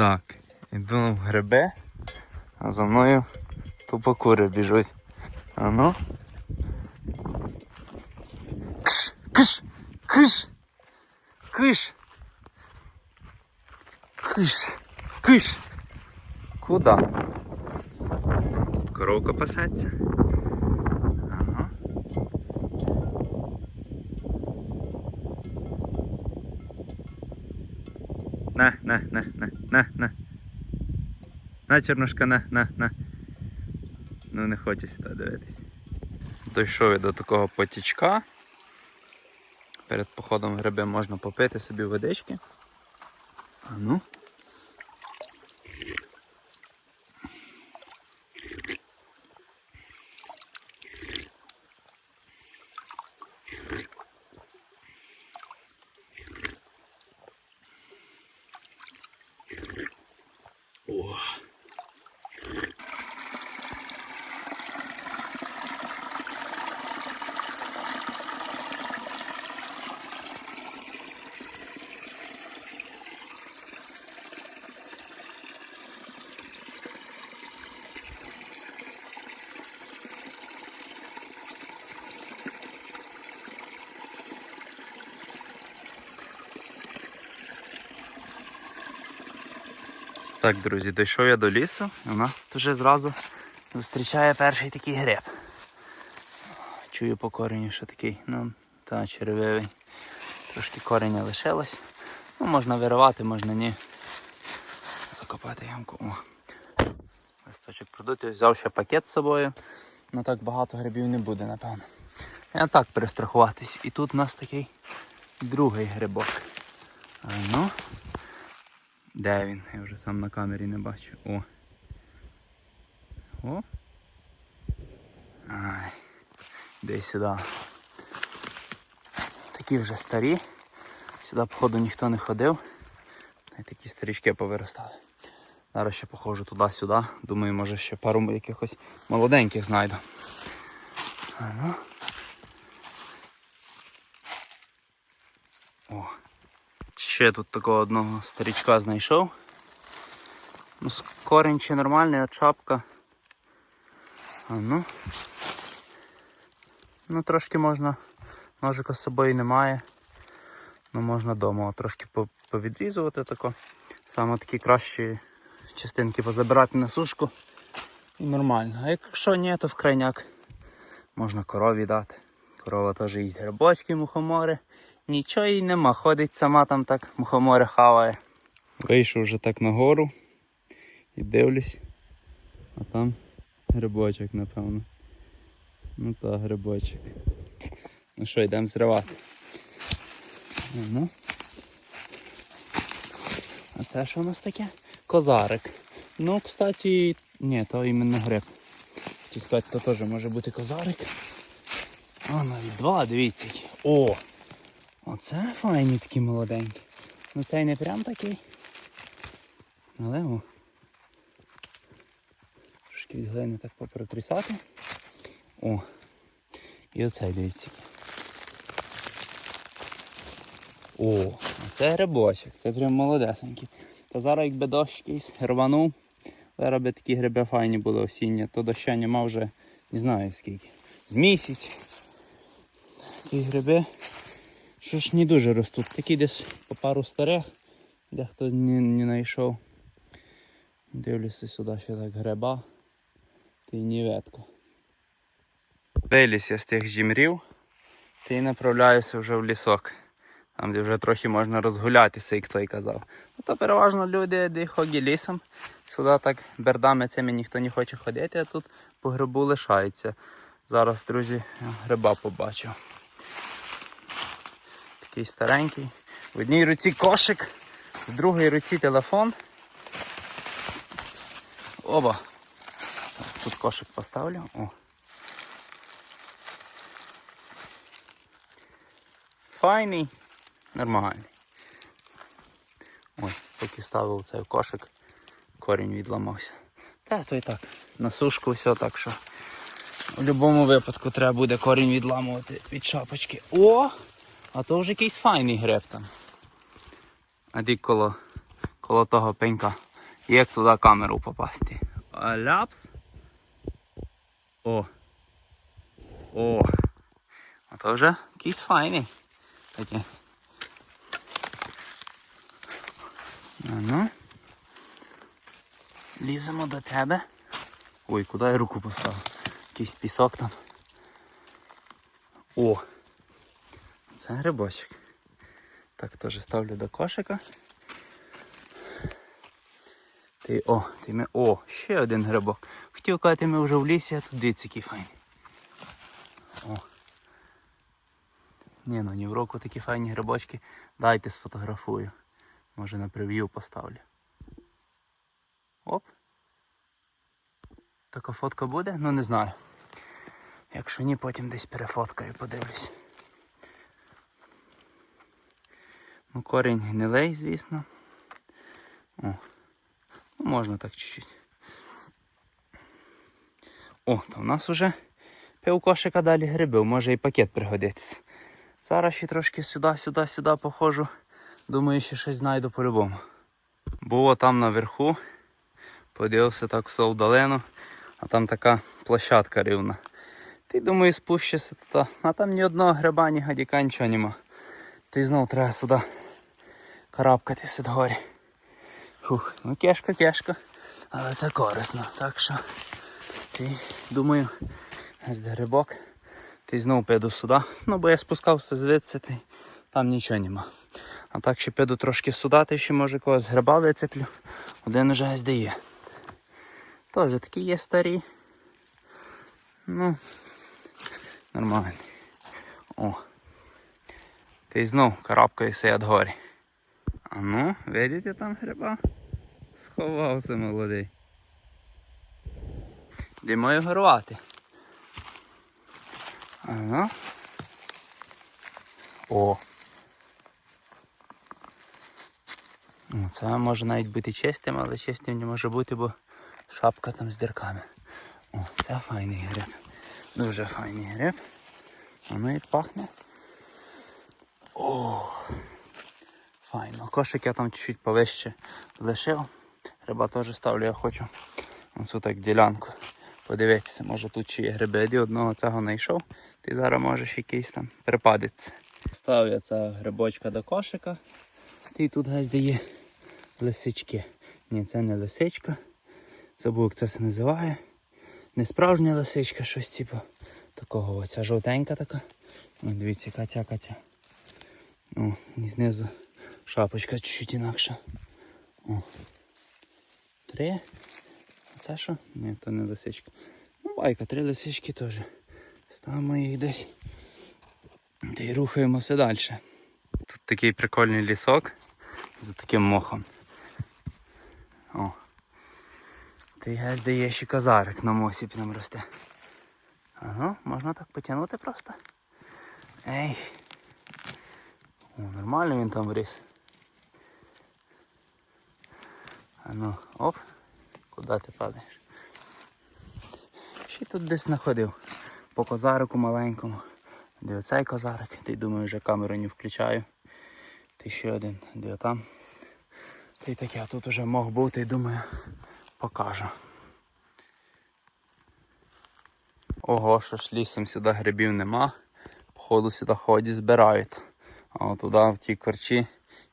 Так, іду в гриби, а за мною тупо кури біжуть. А ну. Кш, кш, кш, кш. Киш, киш. Куда? Коровка пасеться. На, на, на, на, на, на. На, чорнушка, на, на, на. Ну не хочу сюди дивитися. Дійшов я до такого потічка. Перед походом в гриби можна попити собі водички. А ну. Так, друзі, дійшов я до лісу, і у нас тут вже зразу зустрічає перший такий гриб. Чую по кореню, що такий, ну, та червивий. Трошки кореня лишилось. Ну, можна виривати, можна ні. Закопати ямку. О. Листочок продуктів, взяв ще пакет з собою. Ну так багато грибів не буде, напевно. Я так перестрахуватись. І тут у нас такий другий грибок. А ну. Де він? Я вже сам на камері не бачу. О. О. Ай. Де сюди. Такі вже старі. Сюди, походу, ніхто не ходив. І такі старічки повиростали. Зараз ще походжу туди-сюди. Думаю, може ще пару якихось молоденьких знайду. А ну. Ще тут такого одного старічка знайшов. Ну, корінь чи нормальний, а чапка. А ну. Ну трошки можна. Ножика з собою немає. Ну можна вдома трошки повідрізувати тако. Саме такі кращі частинки позабирати на сушку. І нормально. А якщо ні, то в крайняк можна корові дати. Корова теж їсть грибочки, мухомори. Нічого їй нема, ходить сама там так мухомори хаває. Вийшов вже так нагору і дивлюсь. А там грибочок, напевно. Ну та грибочок. Ну що, йдемо зривати. Ну. А це що у нас таке? Козарик. Ну, кстати, ні, то іменно гриб. Чи сказати, то теж може бути козарик. А, навіть два, дивіться. О! Оце файні такі молоденькі. Ну цей не прям такий. Але о. Трошки від глини так попротрісати. О. І оцей дивіться. О, це грибочок, це прям молодесенький. Та зараз якби дощ якийсь рванув, зараз би такі гриби файні були осінні, то доща нема вже не знаю скільки. З місяць. Ті гриби що ж не дуже ростуть. Такі десь по пару старих, де хто не, не знайшов. Дивлюся сюди ще так гриба. Та й ніветко. Виліз я з тих жімрів, та й направляюся вже в лісок. Там, де вже трохи можна розгулятися, як той казав. Ну, то переважно люди, де ходять лісом. Сюди так бердами цими ніхто не хоче ходити, а тут по грибу лишається. Зараз, друзі, гриба побачив. Такий старенький. В одній руці кошик, в другій руці телефон. Оба. Тут кошик поставлю. О. Файний, нормальний. Ой, поки ставив цей кошик, корінь відламався. Та то і так. На сушку все так що. В будь-якому випадку треба буде корінь відламувати від шапочки. О! А то вже якийсь файний гриб там. А ді коло, коло того пенька як туди камеру попасти. А ляпс. О. О. А то вже якийсь файний. Такий. Ну. Ліземо до тебе. Ой, куди я руку поставив? Якийсь пісок там. О! Це грибочок. Так теж ставлю до кошика. Ти о, ти ми. О, ще один грибок. Хотів казати, ми вже в лісі, а тут дивіться, який файний. О. Ні, ну ні в року такі файні грибочки. Дайте сфотографую. Може на прев'ю поставлю. Оп. Така фотка буде? Ну не знаю. Якщо ні, потім десь перефоткаю, подивлюсь. Ну, корінь гнилий, звісно. О. Ну, можна так чуть-чуть. О, то в нас уже пів кошика далі грибів, може і пакет пригодитись. Зараз ще трошки сюди, сюди, сюди походжу. Думаю, ще щось знайду по-любому. Було там наверху, подивився так все вдалину, а там така площадка рівна. Ти думаю, спущуся туди, а там ні одного гриба, ні гадіка, нічого нема. Ти знов треба сюди карабкатися догорі. Фух, ну кешка, кешка, але це корисно. Так що ти, думаю, де грибок. Ти знов піду сюди. Ну бо я спускався звідси, ти, там нічого нема. А так ще піду трошки сюди, ти ще може когось гриба вицеплю. Один уже де. Теж такі є старі. Ну, нормальні. О. Ти знов карабкаєшся від горі. А ну, видите там гриба? Сховався молодий. Йдемо його рвати. Ага. О. Ну, Це може навіть бути чистим, але чистим не може бути, бо шапка там з дирками. О, це файний гриб. Дуже файний гриб. Воно як пахне. О! Кошик я там чуть-чуть повище лишив. Гриба теж ставлю, я хочу оцю так ділянку. Подивитися, може тут чи є гриби. Я одного цього знайшов. Ти зараз можеш якийсь там припадеться. Став я це грибочка до кошика. Ти тут гась де є лисички. Ні, це не лисичка. Забув, як це се називає. Не справжня лисичка, щось типу такого. Оця жовтенька така. О, дивіться, яка ця каця. О, і знизу шапочка чуть-чуть інакша. О. Три. А це що? Ні, то не лисичка. Ну, байка, три лисички теж. Ставимо їх десь. Та й рухаємося далі. Тут такий прикольний лісок з таким мохом. О. Ти геть де є ще козарик на мосі прям росте. Ага, можна так потягнути просто. Ей. О, нормально він там вріс. А ну, оп, куди ти падаєш? Ще тут десь знаходив. По козарику маленькому. Де оцей козарик, ти думаю, вже камеру не включаю. Ти ще один, де там. Ти таке, а тут уже мог бути, думаю, покажу. Ого, що ж лісом сюди грибів нема. Походу сюди ходять, збирають. А туди в ті корчі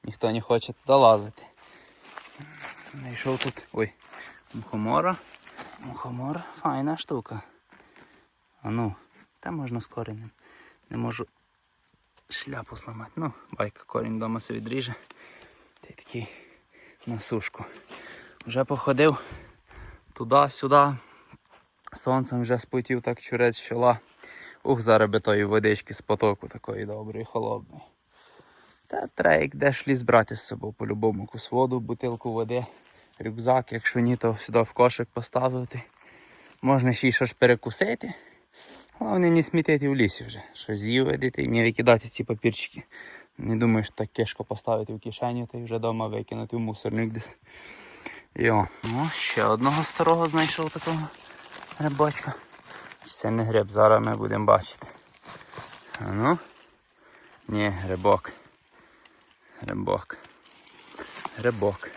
ніхто не хоче туди лазити. Знайшов тут. Ой, мухомора. Мухомора файна штука. А ну, та можна з коренем. Не можу шляпу зламати. Ну, байка корінь вдома собі відріже. Ти такий на сушку. Вже походив туди-сюди. Сонцем вже спотів так чурець щола. Ух, зараз би тої водички з потоку такої доброї, холодної. Та треба як деш ліс брати з собою по-любому кус воду, бутилку води, рюкзак, якщо ні, то сюди в кошик поставити. Можна ще й щось перекусити. Головне не смітити в лісі вже. Щось з'їв і не викидати ці папірчики. Не думаю, що так кишко поставити в кишеню та й вже вдома викинути в мусорник десь. Йо. О, ще одного старого знайшов такого грибочка. Це не гриб, зараз ми будемо бачити. А ну. Ні, грибок. Грибок. Грибок.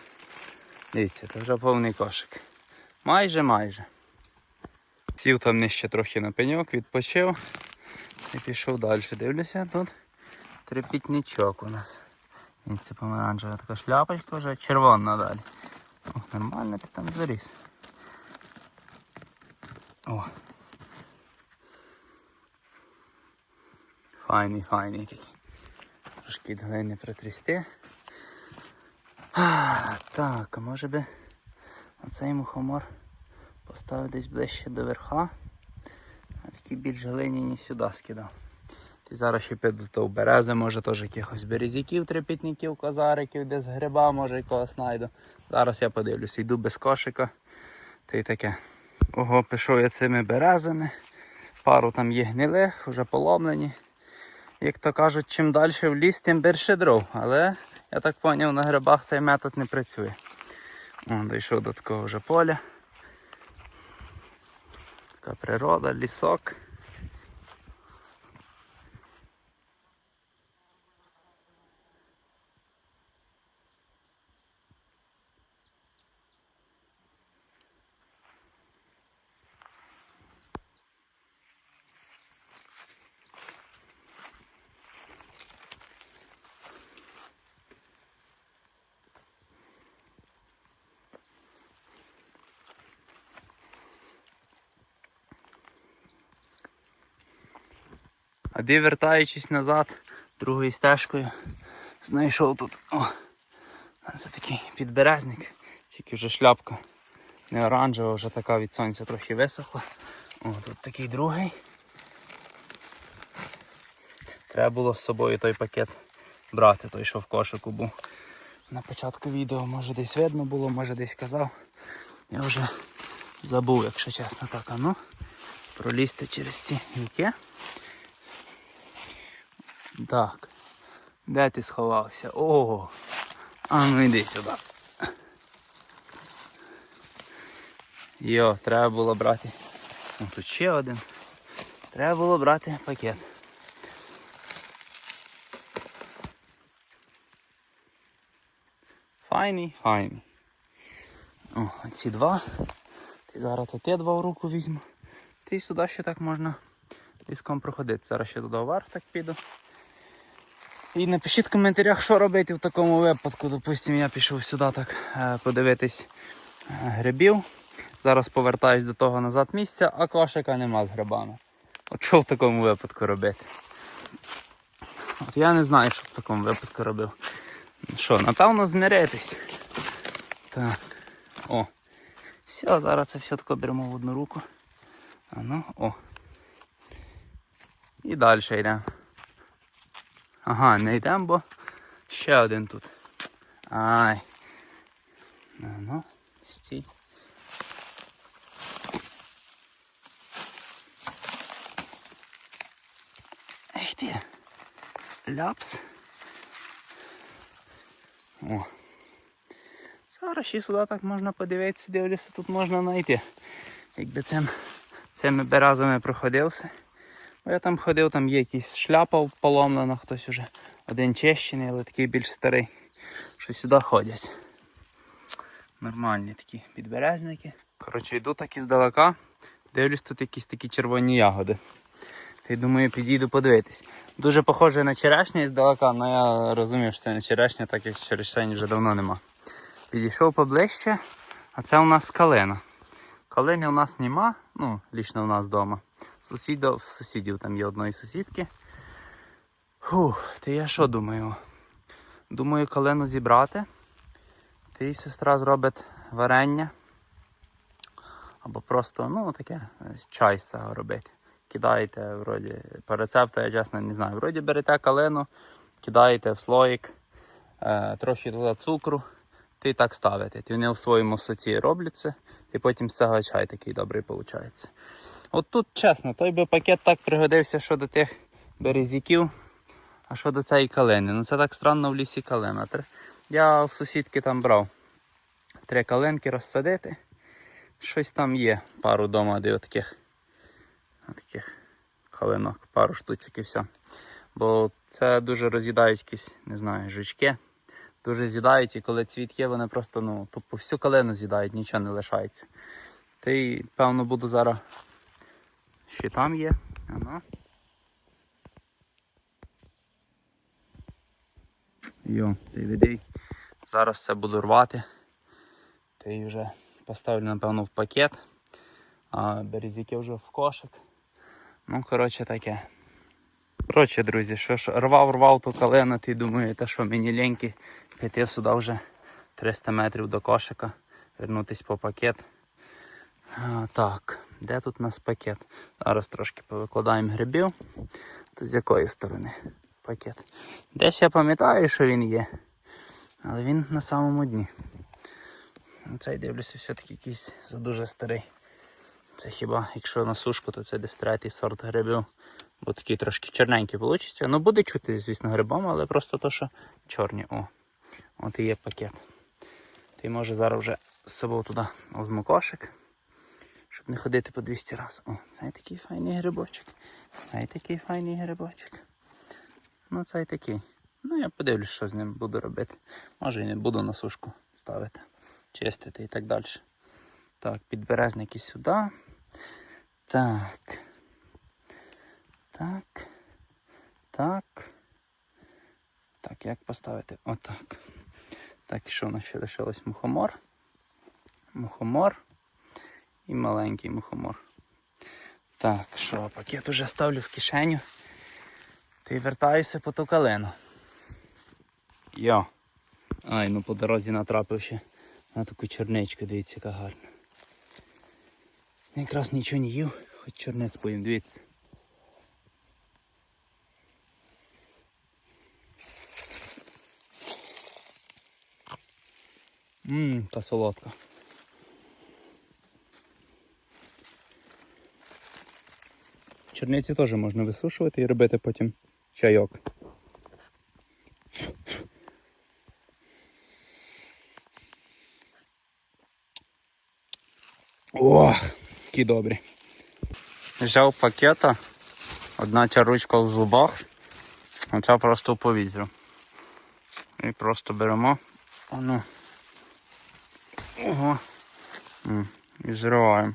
Дивіться, це вже повний кошик. Майже, майже. Сів там нижче трохи на пеньок, відпочив і пішов далі. Дивлюся, тут трепітничок у нас. Він це помаранчева така шляпочка вже червона далі. О, нормально ти там заріс. О. Файний, файний такий. Трошки глини протрясти. А, так, а може би оцей мухомор поставив десь ближче до верха, а такі більш глиняні сюди скидав. І зараз ще піду в берези, може теж якихось березяків, трепітників, козариків, десь гриба, може якогось знайду. Зараз я подивлюся, йду без кошика. Та й таке. Ого, пішов я цими березами. Пару там є гнилих, вже поломлені. Як то кажуть, чим далі в ліс, тим більше дров. Але я так зрозумів, на грибах цей метод не працює. О, дійшов до такого вже поля. Така природа, лісок. А де вертаючись назад другою стежкою, знайшов тут. О, це такий підберезник, тільки вже шляпка не оранжева, вже така від сонця трохи висохла. О, тут такий другий. Треба було з собою той пакет брати, той, що в кошику був. На початку відео може десь видно було, може десь казав. Я вже забув, якщо чесно так. А ну, пролізти через ці гілки. Так. Де ти сховався? О! А ну йди сюди. Йо, треба було брати. О, тут ще один. Треба було брати пакет. Файний, файний. О, ці два. Ти зараз те два в руку візьму. Ти сюди ще так можна ліском проходити. Зараз ще туди вверх так піду. І напишіть в коментарях, що робити в такому випадку. Допустимо, я пішов сюди так е, подивитись е, грибів. Зараз повертаюсь до того назад місця, а кошика нема з грибами. От що в такому випадку робити? От я не знаю, що в такому випадку робив. Що, напевно, змиритись. Так. О. Все, зараз це все тако беремо в одну руку. А ну, о. І далі йдемо. Ага, не йдемо, бо ще один тут. Ай. Ну, ну, стій. Ей ти. Ляпс. О. Зараз ще сюди так можна подивитися, дивлюся, тут можна знайти. Якби цим, цими березами проходився. Я там ходив, там є якийсь шляпа поломлена, хтось уже один чещений, але такий більш старий, що сюди ходять. Нормальні такі підберезники. Коротше, йду так іздалека, дивлюсь, тут якісь такі червоні ягоди. Та й думаю, підійду подивитись. Дуже похоже на черешню іздалека, але я розумію, що це не черешня, так як черешень вже давно нема. Підійшов поближче, а це у нас калина. Калини у нас нема, ну, лічно у нас вдома. Сусідів, сусідів там є одної сусідки. Фух, ти я що думаю? Думаю, калину зібрати. Ти і сестра зробить варення. Або просто, ну, таке, чай з цього робити. Кидаєте, вроді, по рецепту, я чесно не знаю. Вроді берете калину, кидаєте в слоїк, е, трохи туди цукру, ти так ставите. Ти вони в своєму соці роблять це, і потім з цього чай такий добрий виходить. От тут чесно, той би пакет так пригодився, що до тих березіків, а що до цієї калини. Ну це так странно в лісі калина. Я в сусідки там брав три калинки розсадити. Щось там є, пару дома, де отаких, отаких калинок, пару штучок і все. Бо це дуже роз'їдають якісь, не знаю, жучки. дуже з'їдають, і коли цвіт є, вони просто ну, тупо всю калину з'їдають, нічого не лишається. Й, певно, буду зараз. Ще там є. Ано. Йо, ти відей. Зараз це буду рвати. Та й вже поставлю, напевно, в пакет. А березіки вже в кошик. Ну, коротше, таке. Коротше, друзі, що ж, рвав, рвав ту калину, ти думаєте, що мені ліньки піти сюди вже 300 метрів до кошика, вернутись по пакет. А, так, де тут у нас пакет? Зараз трошки повикладаємо грибів. Тут з якої сторони пакет? Десь я пам'ятаю, що він є, але він на самому дні. Ну, Цей дивлюся, все-таки якийсь задуже старий. Це хіба, якщо на сушку, то це десь третій сорт грибів. Бо такий трошки чорненький вийде. Ну буде чути, звісно, грибом, але просто то, що чорні. О, от і є пакет. Ти може зараз вже з собою туди візьму кошик, щоб не ходити по 200 разів. О, цей такий файний грибочок. Цей такий файний грибочок. Ну, цей такий. Ну, я подивлюсь, що з ним буду робити. Може і не буду на сушку ставити, чистити і так далі. Так, підберезники сюди. Так. Так. Так. Так, як поставити? Отак. Так, і що у нас ще лишилось мухомор? Мухомор і маленький мухомор. Так, що, пакет уже ставлю в кишеню. Ти вертаюся по ту калину. Йо. Ай, ну по дорозі натрапив ще на таку чорничку, дивіться, яка гарна. Якраз нічого не їв, хоч чорниць поїм, дивіться. Ммм, та солодка. Чорниці теж можна висушувати і робити потім чайок. О, які добрі. Взяв пакета, одна ця ручка в зубах, а ця просто в повітрю. І просто беремо. Оно. Ого. І зриваємо.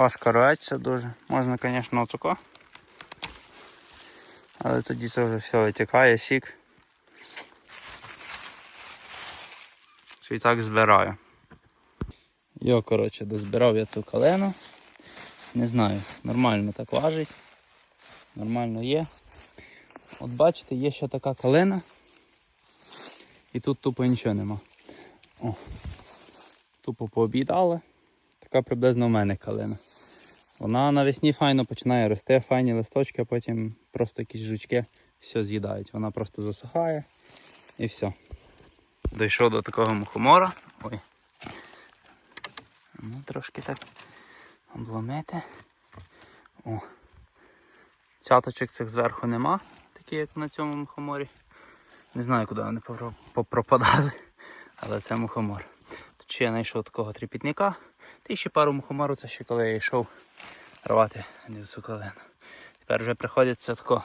Важко рветься дуже. Можна, звісно, отако. Але тоді це вже все витікає, сік. І так збираю. Йо, коротше, дозбирав я цю калену. Не знаю, нормально так важить. Нормально є. От бачите, є ще така калина. І тут тупо нічого нема. О, тупо пооб'їдали. Така приблизно в мене калина. Вона навесні файно починає рости, файні листочки, а потім просто якісь жучки все з'їдають. Вона просто засихає і все. Дійшов до такого мухомора. Ой. Ну, трошки так обломити. О. Цяточок цих зверху нема, такі як на цьому мухоморі. Не знаю, куди вони попро- попропадали, але це мухомор. Тут ще я знайшов такого тріпітника. Й ще пару мухомору, це ще коли я йшов рвати цю калину. Тепер вже приходиться тако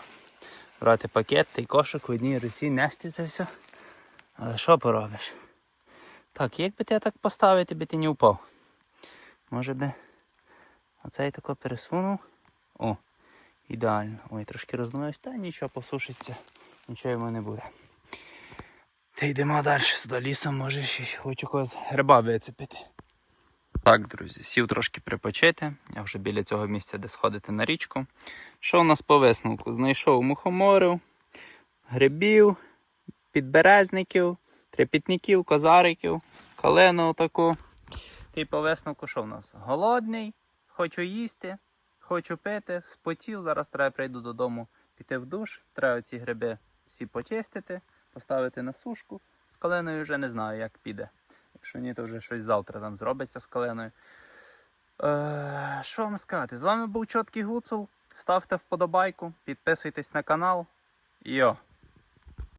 брати пакет та й кошик в одній руці, нести це все. Але що поробиш? Так, як би ти так поставити, би ти не впав. Може би оцей тако пересунув. О, ідеально. Ой, трошки роздумаюсь, та нічого посушиться, нічого йому не буде. Та йдемо далі сюди лісом, може ще хочу когось гриба вицепити. Так, друзі, сів трошки припочити. Я вже біля цього місця, де сходити на річку. Що у нас по висновку? Знайшов мухоморів, грибів, підберезників, трепітників, козариків, калину таку. Ти по висновку що в нас? Голодний, хочу їсти, хочу пити, спотів. Зараз треба прийду додому, піти в душ. Треба ці гриби всі почистити, поставити на сушку. З калиною вже не знаю, як піде. Якщо ні, то вже щось завтра там зробиться з коленою. Е, що вам сказати? З вами був Чоткий Гуцул. Ставте вподобайку, підписуйтесь на канал. Йо!